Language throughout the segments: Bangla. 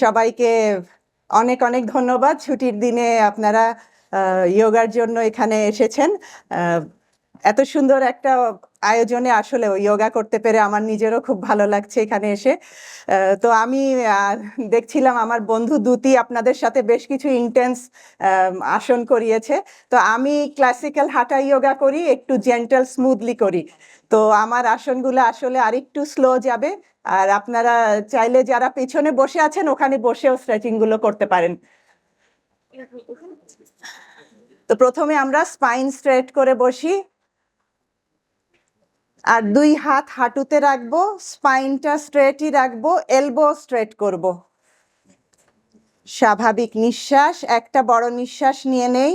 সবাইকে অনেক অনেক ধন্যবাদ। ছুটির দিনে আপনারা ইয়োগার জন্য এখানে এসেছেন। এত সুন্দর একটা আয়োজনে আসলে যোগা করতে পেরে আমার নিজেরও খুব ভালো লাগছে এখানে এসে। তো আমি দেখছিলাম আমার বন্ধু দুতি আপনাদের সাথে বেশ কিছু ইন্টেন্স আসন করিয়েছে। তো আমি ক্লাসিক্যাল হাঁটা যোগা করি, একটু জেন্টাল স্মুথলি করি। তো আমার আসনগুলো আসলে আরেকটু স্লো যাবে। আর আপনারা চাইলে যারা পেছনে বসে আছেন, ওখানে বসেও স্ট্রেচিংগুলো করতে পারেন। তো প্রথমে আমরা স্পাইন স্ট্রেট করে বসি। আর দুই হাত হাঁটুতে রাখব স্পাইনটা স্ট্রেটই রাখব এলবো স্ট্রেট করব। স্বাভাবিক নিঃশ্বাস, একটা বড় নিঃশ্বাস নিয়ে নেই।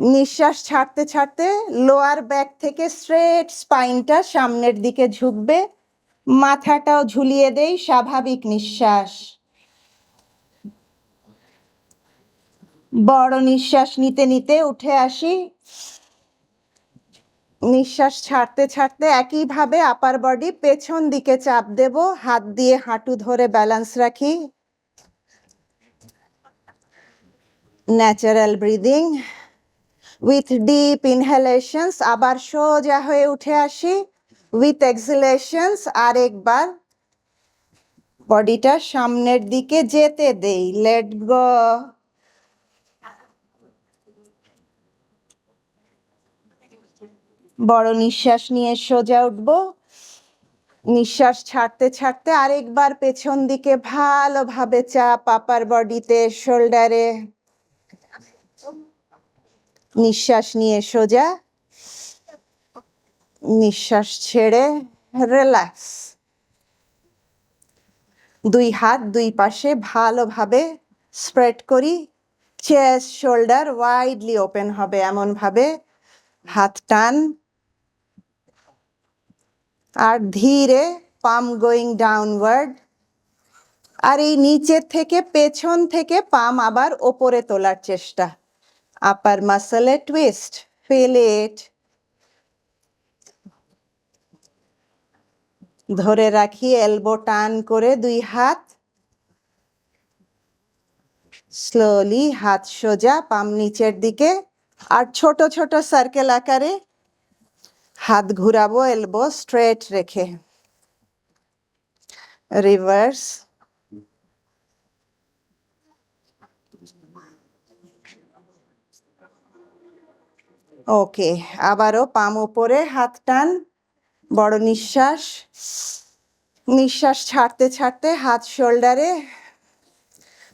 নিঃশ্বাস ছাড়তে ছাড়তে লোয়ার ব্যাক থেকে স্ট্রেট স্পাইনটা সামনের দিকে ঝুঁকবে। মাথাটাও ঝুলিয়ে দেই স্বাভাবিক নিঃশ্বাস। বড় নিঃশ্বাস নিতে নিতে উঠে আসি। নিঃশ্বাস ছাড়তে ছাড়তে একইভাবে আপার বডি পেছন দিকে চাপ দেব, হাত দিয়ে হাঁটু ধরে ব্যালেন্স রাখি। Natural breathing with deep inhalations আবার সোজা হয়ে উঠে আসি। উইথ এক্সিলেশনস আরেকবার বডিটা সামনের দিকে যেতে দেই। লেট গো বড় নিঃশ্বাস নিয়ে সোজা উঠবো। নিঃশ্বাস ছাড়তে ছাড়তে আরেকবার পেছন দিকে ভালোভাবে চাপ আপার বডিতে শোল্ডারে নিঃশ্বাস নিয়ে সোজা নিঃশ্বাস ছেড়ে রিল্যাক্স দুই হাত দুই পাশে ভালোভাবে স্প্রেড করি। চেস্ট শোল্ডার ওয়াইডলি ওপেন হবে এমন ভাবে হাত টান। আর ধীরে পাম গোয়িং ডাউনওয়ার্ড আর এই নিচের থেকে পেছন থেকে পাম আবার ওপরে তোলার চেষ্টা। আপার মাসলে টুইস্ট ফিল ইট ধরে রাখি এলবো টান করে দুই হাত। স্লোলি হাত সোজা, পাম নিচের দিকে আর ছোট ছোট সার্কেল আকারে হাত ঘুরাবো এলবো স্ট্রেট রেখে। রিভার্স ওকে আবারও পাম উপরে, হাত টান। বড় নিঃশ্বাস নিঃশ্বাস ছাড়তে ছাড়তে হাত শোল্ডারে,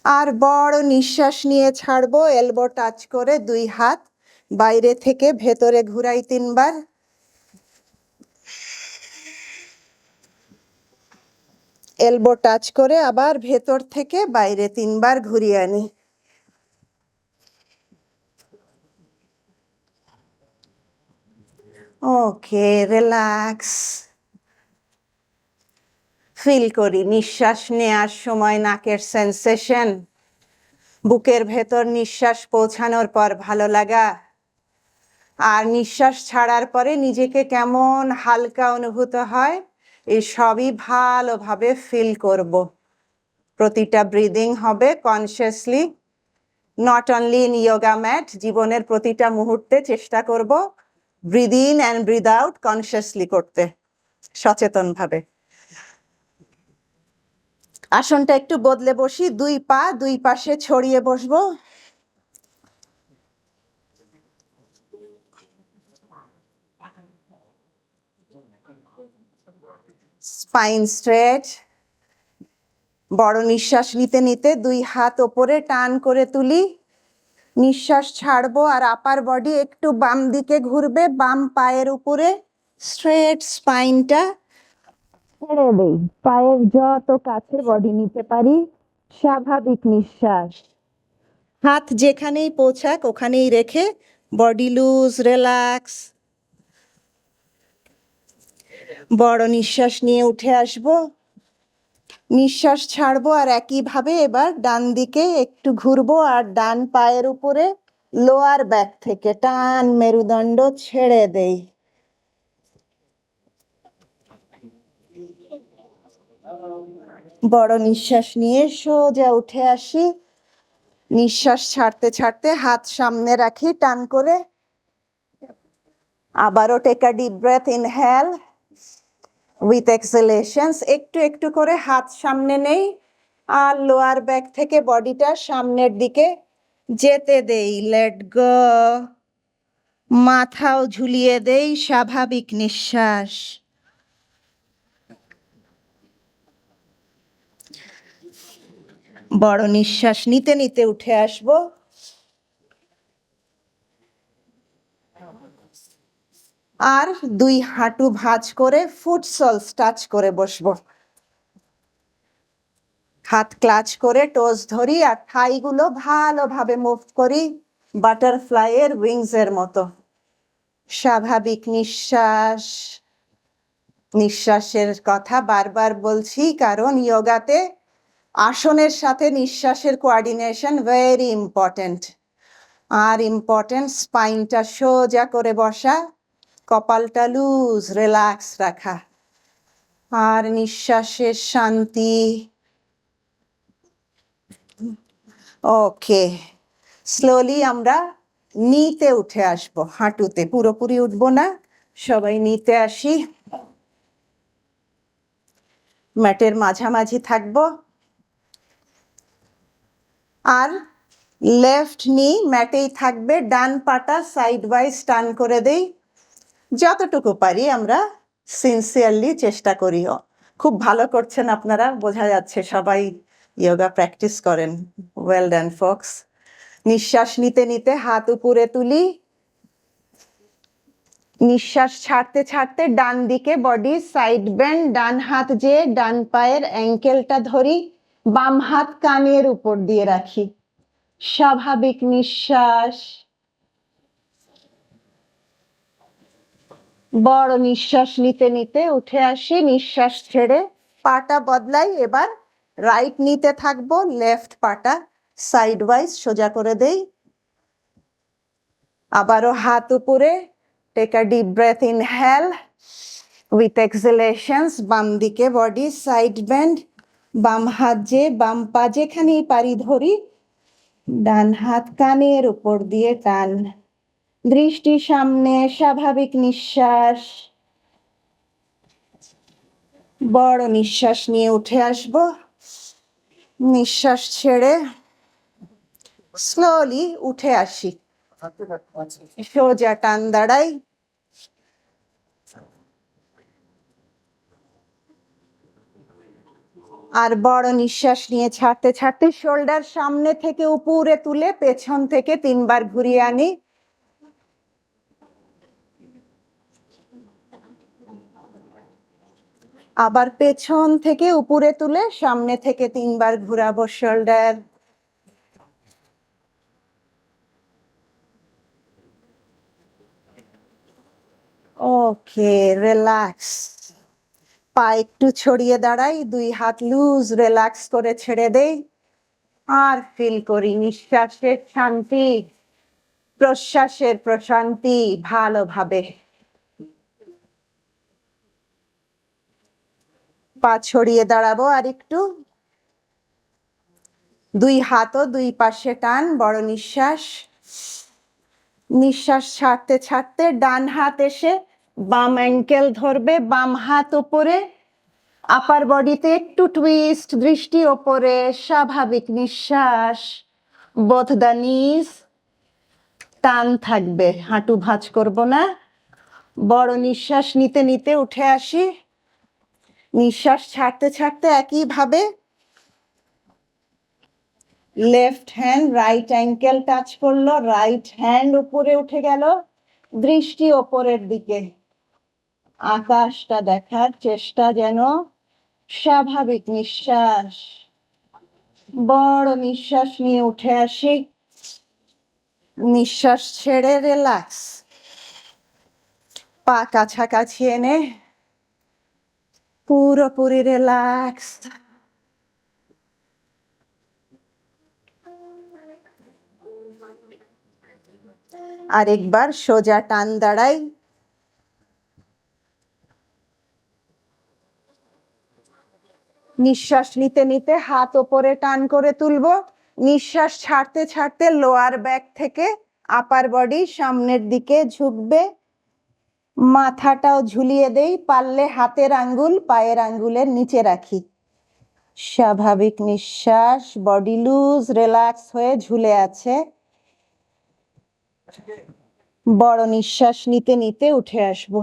আর বড় নিঃশ্বাস নিয়ে ছাড়বো, এলবো টাচ করে দুই হাত বাইরে থেকে ভেতরে ঘুরাই তিনবার। এলবো টাচ করে আবার ভেতর থেকে বাইরে তিনবার ঘুরিয়ে আনি। ওকে রিল্যাক্স ফিল করি, নিঃশ্বাস নেওয়ার সময় নাকের সেন্সেশন বুকের ভেতর নিঃশ্বাস পৌঁছানোর পর ভালো লাগা। আর নিঃশ্বাস ছাড়ার পরে নিজেকে কেমন হালকা অনুভূত হয় এই সবই ভালোভাবে ফিল করব। প্রতিটা ব্রিদিং হবে consciously not only in yoga mat জীবনের প্রতিটা মুহূর্তে চেষ্টা করব। Breathe in and breathe out consciously করতে, সচেতনভাবে। আসনটা একটু বদলে বসি, দুই পা, দুই পাশে ছড়িয়ে বসবো। স্পাইন স্ট্রেচ বড় নিঃশ্বাস নিতে নিতে দুই হাত ওপরে টান করে তুলি। নিঃশ্বাস ছাড়বো আর আপার বডি একটু বাম দিকে ঘুরবে, বাম পায়ের উপরে স্ট্রেট স্পাইনটা ছেড়ে দেই। পায়ের যত কাছে বডি নিতে পারি, স্বাভাবিক নিঃশ্বাস। হাত যেখানেই পৌঁছাক, ওখানেই রেখে বডি লুজ রিল্যাক্স বড় নিঃশ্বাস নিয়ে উঠে আসব। নিঃশ্বাস ছাড়বো আর একইভাবে এবার ডান দিকে একটু ঘুরবো আর ডান পায়ের উপরে লোয়ার ব্যাক থেকে টান মেরুদণ্ড ছেড়ে দেই। বড় নিঃশ্বাস নিয়ে সোজা উঠে আসি। নিঃশ্বাস ছাড়তে ছাড়তে হাত সামনে রাখি, টান করে। আবারও take a deep breath inhale with exhalations একটু একটু করে হাত সামনে নেই, আর লোয়ার ব্যাক থেকে বডিটা সামনের দিকে যেতে দেই লেট গো মাথাও ঝুলিয়ে দেই, স্বাভাবিক নিঃশ্বাস। বড় নিঃশ্বাস নিতে নিতে উঠে আসব। আর দুই হাঁটু ভাঁজ করে ফুটসলস টাচ করে বসবো। হাত ক্লাচ করে টোজ ধরি আর থাইগুলো ভালোভাবে মুভ করি বাটারফ্লাইয়ের উইংস এর মতো। স্বাভাবিক নিঃশ্বাস, নিঃশ্বাসের কথা বারবার বলছি কারণ যোগাতে আসনের সাথে নিঃশ্বাসের কোয়ার্ডিনেশন ভেরি ইম্পর্ট্যান্ট আর ইম্পর্টেন্ট স্পাইনটা সোজা করে বসা। কপালটা লুজ রিল্যাক্স রাখা। আর নিঃশ্বাসের শান্তি। ওকে স্লোলি আমরা নিতে উঠে আসব, হাঁটুতে। পুরোপুরি উঠবো না, সবাই নিতে আসি। ম্যাটের মাঝামাঝি থাকব। আর লেফট নি ম্যাটেই থাকবে, ডান পাটা সাইড ওয়াইজ টান করে দেই। যতটুকু পারি আমরা সিনসিয়ারলি চেষ্টা করি। খুব ভালো করছেন আপনারা, বোঝা যাচ্ছে সবাই ইয়োগা প্র্যাকটিস করেন। ওয়েল ডান ফক্স নিঃশ্বাস নিতে নিতে হাত উপরে তুলি। নিঃশ্বাস ছাড়তে ছাড়তে ডান দিকে বডি সাইড ব্যান্ড ডান হাত যে, ডান পায়ের অ্যাঙ্কেলটা ধরি, বাম হাত কানের উপর দিয়ে রাখি। স্বাভাবিক নিঃশ্বাস। বড় নিঃশ্বাস নিতে নিতে উঠে আসি, নিঃশ্বাস ছেড়ে পাটা বদলাই, এবার রাইট নিতে থাকব লেফট পাটা সাইড ওয়াইজ সোজা করে দেই। আবারও হাত উপরে take a deep breath inhale with exhalations বাম দিকে বডি সাইড ব্যান্ড বাম হাত যে, বাম পা যেখানেই পারি ধরি, ডান হাত কানের উপর দিয়ে টান। দৃষ্টি সামনে, স্বাভাবিক নিঃশ্বাস। বড় নিঃশ্বাস নিয়ে উঠে আসব। নিঃশ্বাস ছেড়ে স্লোলি উঠে আসি। সোজা টান দাঁড়াই। আর বড় নিঃশ্বাস নিয়ে ছাড়তে ছাড়তে শোল্ডার সামনে থেকে উপরে তুলে পেছন থেকে তিনবার ঘুরিয়ে আনি। আবার পেছন থেকে উপরে তুলে সামনে থেকে তিনবার ঘুরাবো শোল্ডার ওকে রিল্যাক্স পা একটু ছড়িয়ে দাঁড়াই, দুই হাত লুজ রিল্যাক্স করে ছেড়ে দেই। আর ফিল করি নিঃশ্বাসের শান্তি, প্রশ্বাসের প্রশান্তি ভালোভাবে। পা ছড়িয়ে দাঁড়াবো আর একটু। দুই হাতও দুই পাশে টান, বড় নিঃশ্বাস। নিঃশ্বাস ছাড়তে ছাড়তে ডান হাত এসে বাম অ্যাঙ্কেল ধরবে, বাম হাত ওপরে। আপার বডিতে একটু টুইস্ট দৃষ্টি ওপরে, স্বাভাবিক নিঃশ্বাস। বোথ দ্য টান থাকবে, হাঁটু ভাঁজ করব না। বড় নিঃশ্বাস নিতে নিতে উঠে আসি। নিঃশ্বাস ছাড়তে ছাড়তে একইভাবে left hand right ankle touch করল রাইট হ্যান্ড উপরে উঠে গেল, দৃষ্টি ওপরের দিকে। আকাশটা দেখার চেষ্টা যেন স্বাভাবিক নিঃশ্বাস, বড় নিঃশ্বাস নিয়ে উঠে আসি। নিঃশ্বাস ছেড়ে রিল্যাক্স পা কাছাকাছি এনে পুরোপুরি রিল্যাক্স আরেকবার সোজা টান দাঁড়াই। নিঃশ্বাস নিতে নিতে হাত ওপরে টান করে তুলবো। নিঃশ্বাস ছাড়তে ছাড়তে লোয়ার ব্যাক থেকে আপার বডি সামনের দিকে ঝুঁকবে। মাথাটাও ঝুলিয়ে দেই, পারলে হাতের আঙ্গুল, পায়ের আঙ্গুলের নিচে রাখি। স্বাভাবিক নিঃশ্বাস বডি লুজ রিল্যাক্স হয়ে ঝুলে আছে। বড় নিঃশ্বাস নিতে নিতে উঠে আসব।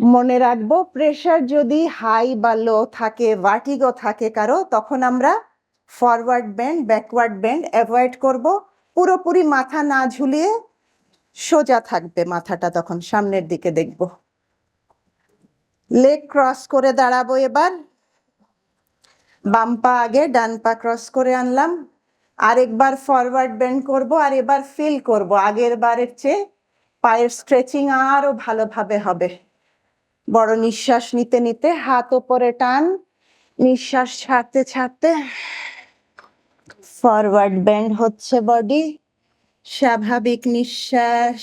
মনে রাখব প্রেশার যদি হাই বা লো থাকে ভার্টিগো থাকে কারও, তখন আমরা forward bend backward bend avoid করব। পুরোপুরি মাথা না ঝুলিয়ে সোজা থাকবে মাথাটা তখন সামনের দিকে দেখব। লেগ ক্রস করে দাঁড়াবো এবার। বাম পা আগে, ডান পা ক্রস করে আনলাম। আরেকবার ফরওয়ার্ড বেন্ড করব আর এবার ফিল করব। আগের বারের চেয়ে পায়ের স্ট্রেচিং আরও ভালোভাবে হবে। বড় নিঃশ্বাস নিতে নিতে হাত ওপরে টান। নিঃশ্বাস ছাড়তে ছাড়তে ফরওয়ার্ড বেন্ড হচ্ছে বডি স্বাভাবিক নিঃশ্বাস।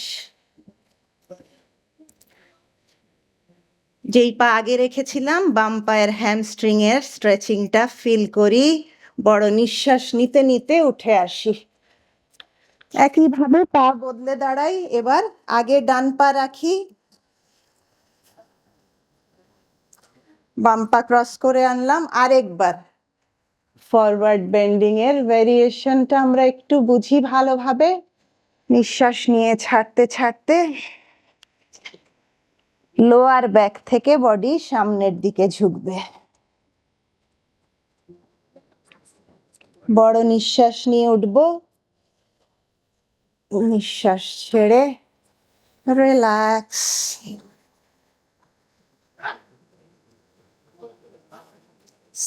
যেই পা আগে রেখেছিলাম, বাম পায়ের হ্যামস্ট্রিং এর স্ট্রেচিংটা ফিল করি। বড় নিঃশ্বাস নিতে নিতে উঠে আসি। একইভাবে পা বদলে দাঁড়াই। এবার আগে ডান পা রাখি। বাম পা ক্রস করে আনলাম আরেকবার। ফরওয়ার্ড বেন্ডিং এর ভেরিয়েশনটা আমরা একটু বুঝি ভালোভাবে। নিঃশ্বাস নিয়ে ছাড়তে ছাড়তে লোয়ার ব্যাক থেকে বডি সামনের দিকে ঝুঁকবে। বড় নিঃশ্বাস নিয়ে উঠব। নিঃশ্বাস ছেড়ে রিল্যাক্স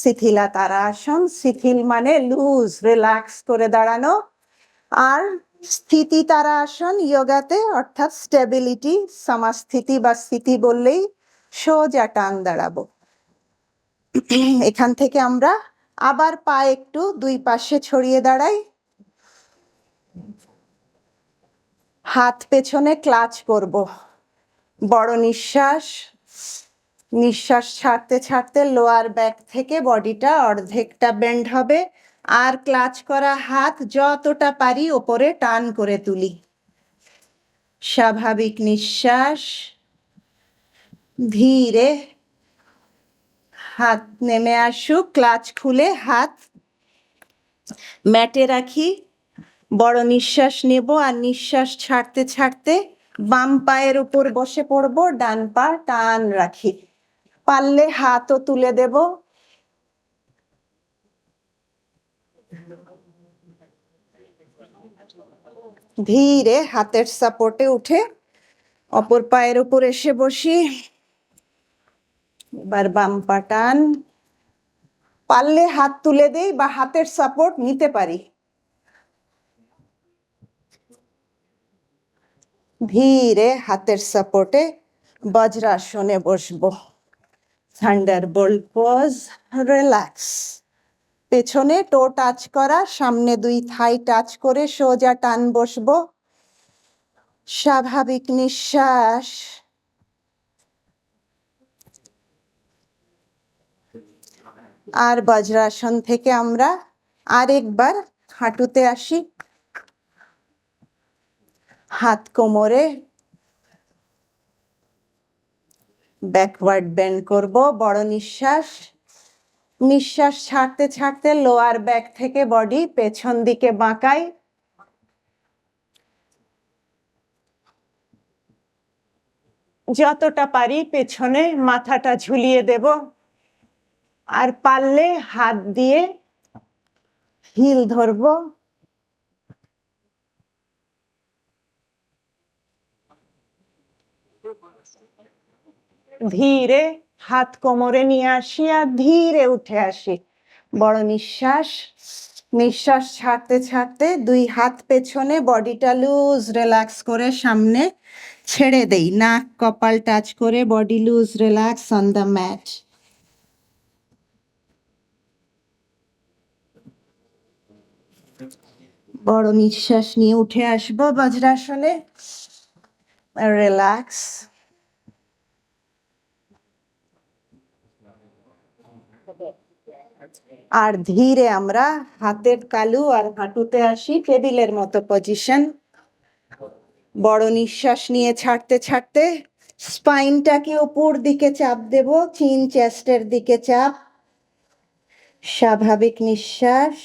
শিথিলা তারা আসন শিথিল মানে লুজ রিল্যাক্স করে দাঁড়ানো। আর স্থিতি তারা আসন যোগাতে অর্থাৎ স্টেবিলিটি সমাস্থিতি বা স্থিতি বললেই সোজা টান দাঁড়াবো। এখান থেকে আমরা আবার পা একটু দুই পাশে ছড়িয়ে দাঁড়াই। হাত পেছনে ক্লাচ করব। বড় নিঃশ্বাস নিঃশ্বাস ছাড়তে ছাড়তে লোয়ার ব্যাক থেকে বডিটা অর্ধেকটা বেন্ড হবে। আর ক্লাচ করা হাত যতটা পারি ওপরে টান করে তুলি। স্বাভাবিক নিঃশ্বাস। ধীরে হাত নেমে আসুক ক্লাচ খুলে হাত ম্যাটে রাখি। বড় নিঃশ্বাস নেব আর নিঃশ্বাস ছাড়তে ছাড়তে বাম পায়ের উপর বসে পড়ব, ডান পা টান রাখি। পারলে হাতও তুলে দেব। ধীরে হাতের সাপোর্টে উঠে অপর পায়ের উপর এসে বসি। এবার বাম পাটান পারলে হাত তুলে দেই বা হাতের সাপোর্ট নিতে পারি। ধীরে হাতের সাপোর্টে বজ্রাসনে বসবো। Thunderbolt pose, relax. পেছনে টো টাচ করা, সামনে দুই থাই টাচ করে সোজা টান বসবো। স্বাভাবিক নিঃশ্বাস। আর বজ্রাসন থেকে আমরা আরেকবার হাঁটুতে আসি। হাত কোমরে ব্যাকওয়ার্ড বেন্ড করব, বড় নিঃশ্বাস। নিঃশ্বাস ছাড়তে ছাড়তে লোয়ার ব্যাক থেকে বডি পেছন দিকে বাঁকাই। যতটা পারি পেছনে মাথাটা ঝুলিয়ে দেব। আর পারলে হাত দিয়ে হিল ধরবো। ধীরে হাত কোমরে নিয়ে আসি আর ধীরে উঠে আসি। বড় নিঃশ্বাস নিঃশ্বাস ছাড়তে ছাড়তে দুই হাত পেছনে বডিটা লুজ রিল্যাক্স করে সামনে ছেড়ে দেই। নাক, কপাল টাচ করে body loose relax on the mat. বড় নিঃশ্বাস নিয়ে উঠে আসব বজ্রাসনে। রিল্যাক্স। আর ধীরে আমরা হাতের কালু আর হাঁটুতে আসি টেবিলের মতো পজিশন বড় নিঃশ্বাস নিয়ে ছাড়তে ছাড়তে স্পাইনটাকে উপর দিকে চাপ দেব চিন চেস্টের দিকে চাপ। স্বাভাবিক নিঃশ্বাস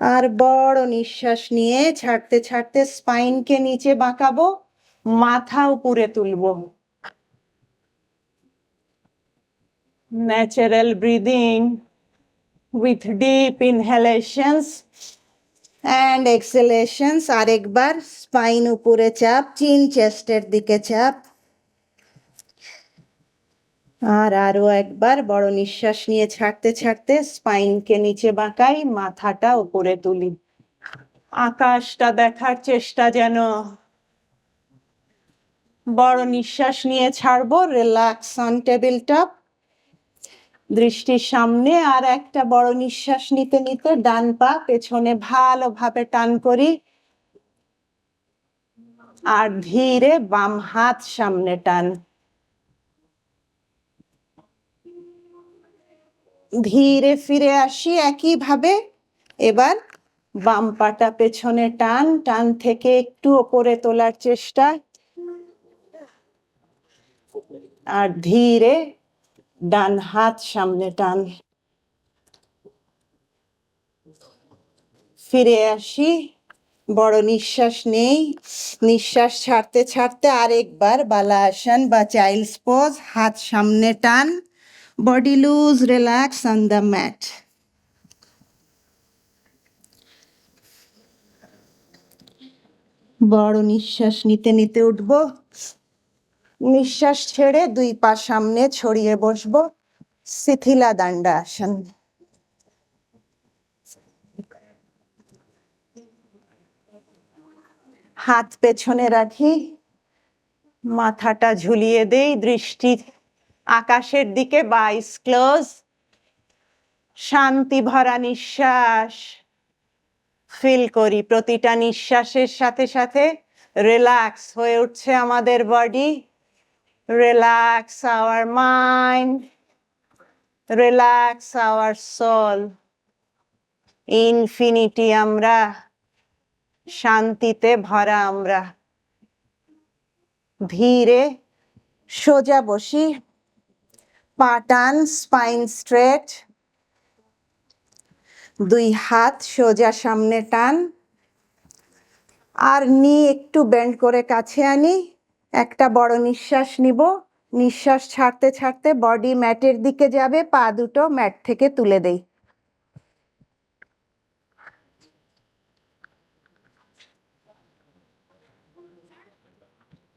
আর বড় নিঃশ্বাস নিয়ে ছাড়তে ছাড়তে স্পাইনকে নিচে বাঁকাবো, মাথা উপরে তুলবো। Natural breathing with deep inhalations and exhalations. আরেকবার স্পাইন উপরে চাপ চিন চেস্টের দিকে চাপ। আর আরও একবার বড় নিঃশ্বাস নিয়ে ছাড়তে ছাড়তে স্পাইনকে নিচে বাঁকাই, মাথাটা উপরে তুলি। আকাশটা দেখার চেষ্টা যেন বড় নিঃশ্বাস নিয়ে ছাড়বো। রিল্যাক্স অন টেবিল টপ দৃষ্টির সামনে আর একটা বড় নিঃশ্বাস নিতে নিতে ডান পা পেছনে ভালোভাবে টান করি। আর ধীরে বাম হাত সামনে টান। ধীরে ফিরে আসি একইভাবে। এবার বাম পাটা পেছনে টান টান থেকে একটু ওপরে তোলার চেষ্টা। আর ধীরে ডান হাত সামনে টান ফিরে আসি। বড় নিঃশ্বাস নেই। নিঃশ্বাস ছাড়তে ছাড়তে আরেকবার বালা আসন বা চাইল্ডস পোজ, হাত সামনে টান। Body loose, relax, on the mat. বড় নিঃশ্বাস নিতে নিতে উঠবো। নিঃশ্বাস ছেড়ে দুই পা সামনে ছড়িয়ে বসবো। শিথিলা দান্ডা আসন। হাত পেছনে রাখি। মাথাটা ঝুলিয়ে দেই দৃষ্টি। আকাশের দিকে বাইস ক্লোজ। শান্তি ভরা নিঃশ্বাস। ফিল করি প্রতিটা নিঃশ্বাসের সাথে সাথে। রিল্যাক্স হয়ে উঠছে আমাদের body. Relax our mind relax our soul infinity আমরা শান্তিতে ভরা আমরা ধীরে সোজা বসি পাটান স্পাইন স্ট্রেট দুই হাত সোজা সামনে টান আর নি একটু বেন্ড করে কাছে আনি একটা বড় নিঃশ্বাস নিব। নিঃশ্বাস ছাড়তে ছাড়তে বডি ম্যাটের দিকে যাবে, পা দুটো ম্যাট থেকে তুলে দেই।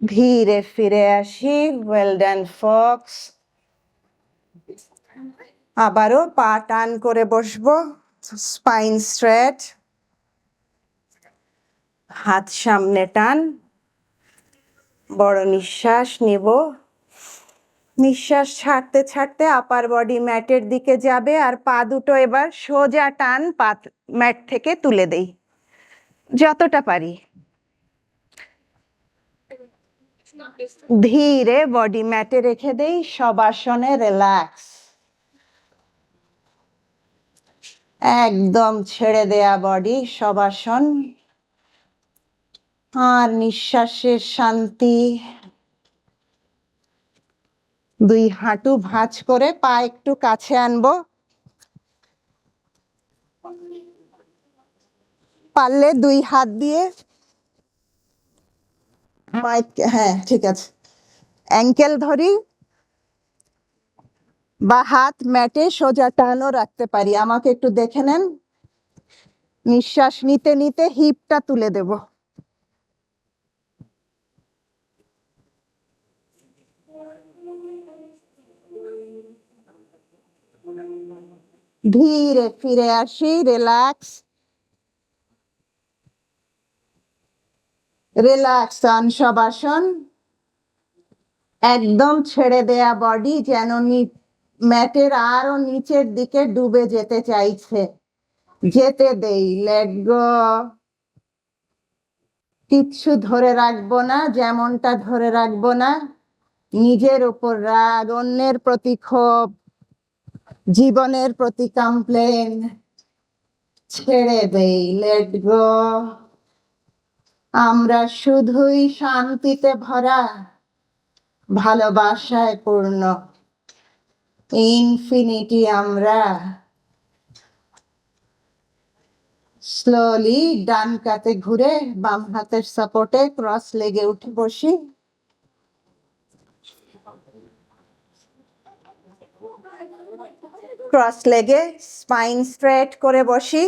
ধীরে ফিরে আসি ওয়েল ডান ফক্স আবারও পা টান করে বসবো স্পাইন স্ট্রেট হাত সামনে টান। বড় নিঃশ্বাস নিব। নিঃশ্বাস ছাড়তে ছাড়তে আপার বডি ম্যাটের দিকে যাবে আর পা দুটো এবার সোজা টান পা ম্যাট থেকে তুলে দেই। যতটা পারি। ধীরে বডি ম্যাটে রেখে দেই সব আসনে রিল্যাক্স একদম ছেড়ে দেয়া বডি সব আসন আর নিঃশ্বাসের শান্তি। দুই হাঁটু ভাঁজ করে পা একটু কাছে আনব। পারলে দুই হাত দিয়ে মাইক হ্যাঁ ঠিক আছে। অ্যাঙ্কেল ধরি। বা হাত ম্যাটে সোজা টানও রাখতে পারি। আমাকে একটু দেখে নেন। নিঃশ্বাস নিতে নিতে হিপটা তুলে দেব। ধীরে ফিরে আসি রিল্যাক্স রিল্যাক্স অন সবাসন একদম ছেড়ে দেয়া বডি যেন ম্যাটের আরও নিচের দিকে ডুবে যেতে চাইছে। যেতে দেই লেট গো কিচ্ছু ধরে রাখব না, যেমনটা ধরে রাখব না। নিজের উপর রাগ, অন্যের প্রতি ক্ষোভ। জীবনের প্রতি কমপ্লেন ছেড়ে দেই লেট গো আমরা শুধুই শান্তিতে ভরা, ভালোবাসায় পূর্ণ। ইনফিনিটি আমরা স্লোলি ডান কাতে ঘুরে বাম হাতের সাপোর্টে ক্রস লেগে উঠে বসি। ক্রস লেগে স্পাইন স্ট্রেট করে বসি।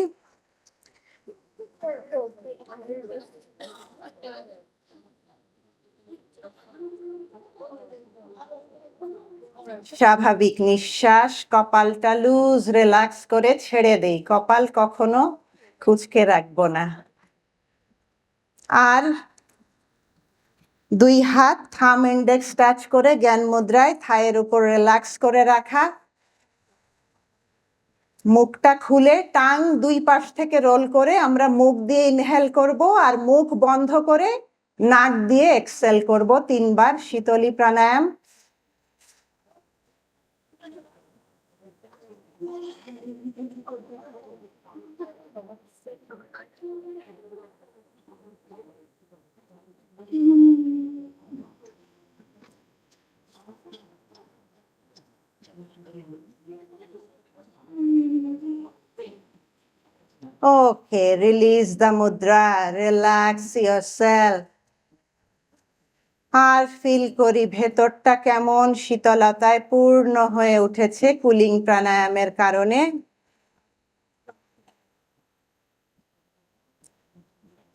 স্বাভাবিক নিঃশ্বাস, কপালটা লুজ রিল্যাক্স করে ছেড়ে দেই। কপাল কখনো কুচকে রাখব না। আর দুই হাত থাম ইন্ডেক্স টাচ করে জ্ঞান মুদ্রায় থায়ের উপর রিল্যাক্স করে রাখা। মুখটা খুলে টাং দুই পাশ থেকে রোল করে আমরা মুখ দিয়ে ইনহেল করব আর মুখ বন্ধ করে নাক দিয়ে এক্সেল করব তিনবার Sheetali pranayama. Okay, release the mudra, relax yourself. আর ফিল করি ভেতরটা কেমন শীতলতায় পূর্ণ হয়ে উঠেছে কুলিং প্রাণায়ামের কারণে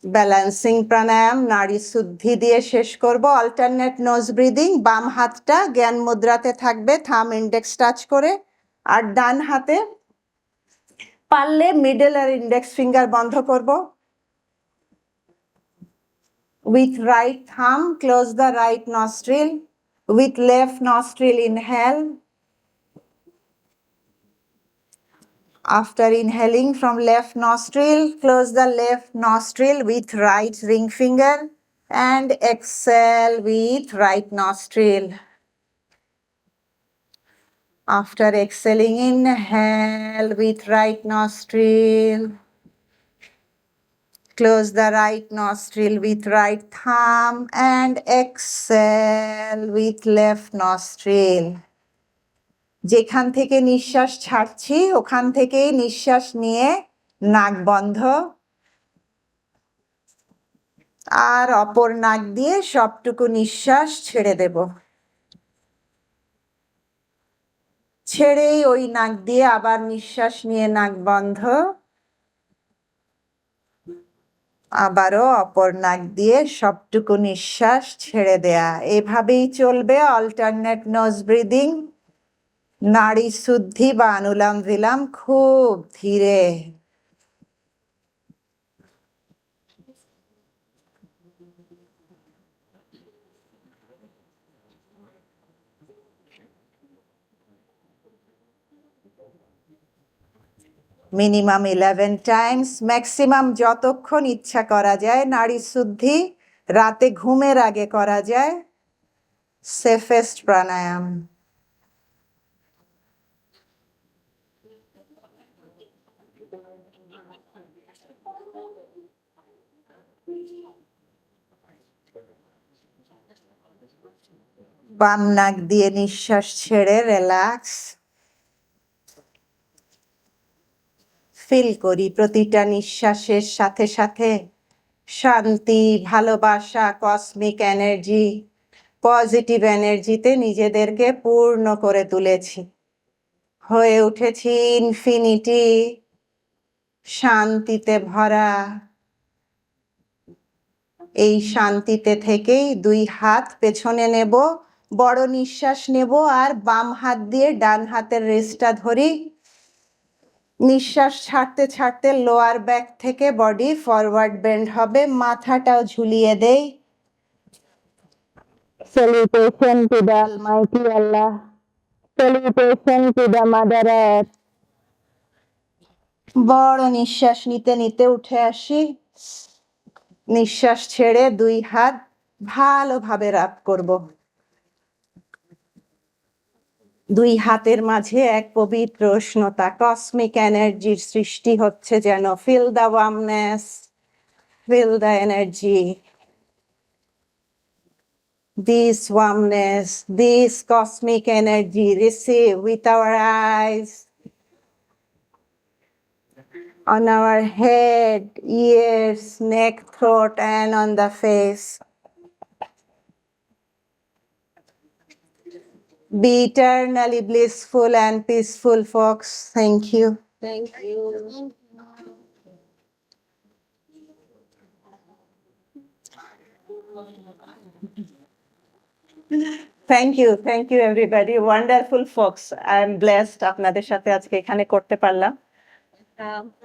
ব্যালেন্সিং প্রাণায়াম নাড়ি শুদ্ধি দিয়ে শেষ করব অল্টারনেট নোজ ব্রিদিং বাম হাতটা জ্ঞান মুদ্রাতে থাকবে থাম ইন্ডেক্স টাচ করে আর ডান হাতে পারলে মিডল আর ইন্ডেক্স ফিঙ্গার বন্ধ করব with right thumb close the right nostril with left nostril inhale after inhaling from left nostril close the left nostril with right ring finger and exhale with right nostril After exhaling inhale with right nostril Close the right nostril with right thumb and exhale with left nostril. যেখান থেকে নিঃশ্বাস ছাড়ছি ওখান থেকেই নিঃশ্বাস নিয়ে নাক বন্ধ আর অপর নাক দিয়ে সবটুকু নিঃশ্বাস ছেড়ে দেব ছেড়েই ওই নাক দিয়ে আবার নিঃশ্বাস নিয়ে নাক বন্ধ। আবারও অপর নাক দিয়ে সবটুকু নিঃশ্বাস ছেড়ে দেয়া। এভাবেই চলবে অল্টারনেট নোজ ব্রিদিং নাড়ি শুদ্ধি বা অনুলাম ভিলাম খুব ধীরে। মিনিমাম ইলেভেন টাইমস ম্যাক্সিমাম যতক্ষণ ইচ্ছা করা যায়, নারী শুদ্ধি, রাতে ঘুমের আগে করা যায় সেফেস্ট প্রাণায়াম। বাম নাক দিয়ে নিঃশ্বাস ছেড়ে রিল্যাক্স ফিল করি প্রতিটা নিঃশ্বাসের সাথে সাথে। শান্তি, ভালোবাসা কসমিক এনার্জি পজিটিভ এনার্জিতে নিজেদেরকে পূর্ণ করে তুলেছি। হয়ে উঠেছি ইনফিনিটি শান্তিতে ভরা। এই শান্তিতে থেকেই দুই হাত পেছনে নেব, বড় নিঃশ্বাস নেব আর বাম হাত দিয়ে ডান হাতের রেস্টটা ধরি। নিঃশ্বাস ছাড়তে ছাড়তে লোয়ার ব্যাক থেকে বডি ফরওয়ার্ড বেন্ড হবে মাথাটাও ঝুলিয়ে দেই Salutation to the Almighty Allah. Salutation to the Mother Earth. বড় নিঃশ্বাস নিতে নিতে উঠে আসি নিঃশ্বাস ছেড়ে দুই হাত ভালোভাবে রাপ করব দুই হাতের মাঝে এক পবিত্র উষ্ণতা কসমিক এনার্জির সৃষ্টি হচ্ছে যেন feel the warmness feel the energy this warmness this cosmic energy receive with our eyes on our head ears neck throat and on the face Be eternally blissful and peaceful, folks. Thank you. Thank you. Thank you, thank you everybody. Wonderful folks. I am blessed আপনাদের সাথে আজকে এখানে করতে পারলাম। Um,